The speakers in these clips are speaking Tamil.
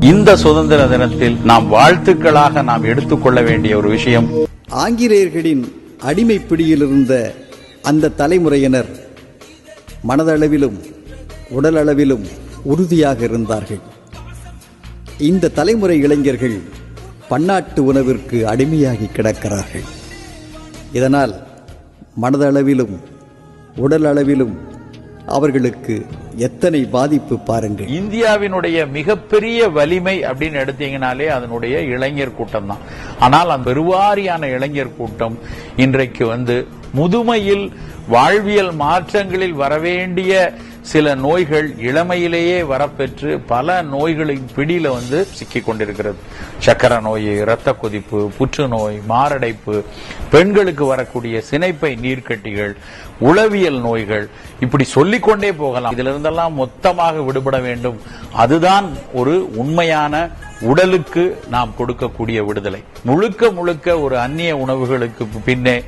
இந்த சுதந்திர தினத்தில் நாம் வாழ்த்துக்களாக நாம் எடுத்துக்கொள்ள வேண்டிய ஒரு விஷயம். ஆங்கிலேயர்களின் அடிமை பிடியிலிருந்த அந்த தலைமுறையினர் மனதளவிலும் உடலளவிலும் உறுதியாக இருந்தார்கள். இந்த தலைமுறை இளைஞர்கள் பன்னாட்டு உணவிற்கு அடிமையாகி கிடக்கிறார்கள். இதனால் மனதளவிலும் உடலளவிலும் அவர்களுக்கு எத்தனை பாதிப்பு பாருங்க இந்தியாவினுடைய மிகப்பெரிய வலிமை அப்படின்னு எடுத்தீங்கனாலே அதனுடைய இளைஞர் கூட்டம் தான். ஆனால் அந்த பெருவாரியான இளைஞர் கூட்டம் இன்றைக்கு வந்து முதுமையில் வாழ்வியல் மாற்றங்களில் வரவேண்டிய சில நோய்கள் இளமையிலேயே வரப்பெற்று பல நோய்களின் பிடியில வந்து சிக்கிக் கொண்டிருக்கிறது சக்கர நோய் இரத்த கொதிப்பு புற்றுநோய் மாரடைப்பு பெண்களுக்கு வரக்கூடிய சினைப்பை நீர்க்கட்டிகள் உளவியல் நோய்கள் இப்படி சொல்லிக்கொண்டே போகலாம். இதிலிருந்தெல்லாம் மொத்தமாக விடுபட வேண்டும். அதுதான் ஒரு உண்மையான உடலுக்கு நாம் கொடுக்கக்கூடிய விடுதலை. முழுக்க முழுக்க ஒரு அந்நிய உணவுகளுக்கு பின்னே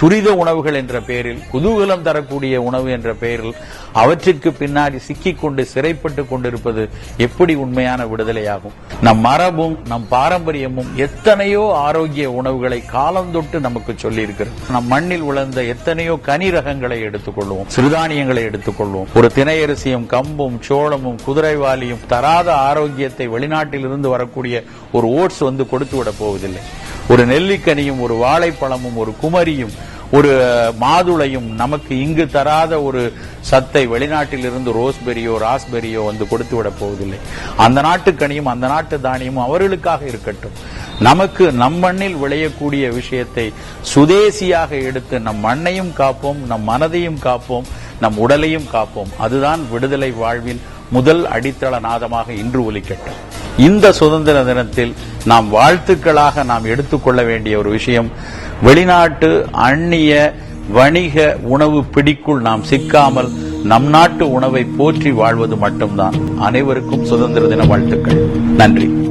துரித உணவுகள் என்ற பெயரில் குதூகலம் தரக்கூடிய உணவு என்ற பெயரில் அவற்றிற்கு பின்னாடி சிக்கிக் கொண்டு சிறைப்பட்டு கொண்டிருப்பது எப்படி உண்மையான விடுதலையாகும்? நம் மரபும் நம் பாரம்பரியமும் எத்தனையோ ஆரோக்கிய உணவுகளை காலந்தொட்டு நமக்கு சொல்லியிருக்கிறது. நம் மண்ணில் உழந்த எத்தனையோ கனி ரகங்களை எடுத்துக்கொள்வோம் சிறுதானியங்களை எடுத்துக்கொள்வோம். ஒரு திணையரிசியும் கம்பும் சோளமும் குதிரைவாலியும் தராத ஆரோக்கியத்தை வெளிநாட்டில் இருந்து வரக்கூடிய ஒரு ஓட்ஸ் வந்து கொடுத்து விட போவதில்லை. ஒரு நெல்லிக்கனியும் ஒரு வாழைப்பழமும் ஒரு குமரியும் ஒரு மாதுளையும் நமக்கு இங்கு தராத ஒரு சத்தை வெளிநாட்டில் இருந்து ரோஸ்பெரியோ ராஸ்பெரியோ வந்து கொடுத்து விட போவதில்லை. அந்த நாட்டு கனியும் அந்த நாட்டு தானியமும் அவர்களுக்காக இருக்கட்டும். நமக்கு நம் மண்ணில் விளையக்கூடிய விஷயத்தை சுதேசியாக எடுத்து நம் மண்ணையும் காப்போம் நம் மனதையும் காப்போம் நம் உடலையும் காப்போம். அதுதான் விடுதலை வாழ்வில் முதல் அடித்தள நாதமாக இன்று ஒலிக்கட்டும். இந்த சுதந்திர தினத்தில் நாம் வாழ்த்துக்களாக நாம் எடுத்துக்கொள்ள வேண்டிய ஒரு விஷயம் வெளிநாட்டு அந்நிய வணிக உணவு பிடிக்குள் நாம் சிக்காமல் நம் நாட்டு உணவை போற்றி வாழ்வது மட்டும்தான். அனைவருக்கும் சுதந்திர தின வாழ்த்துக்கள். நன்றி.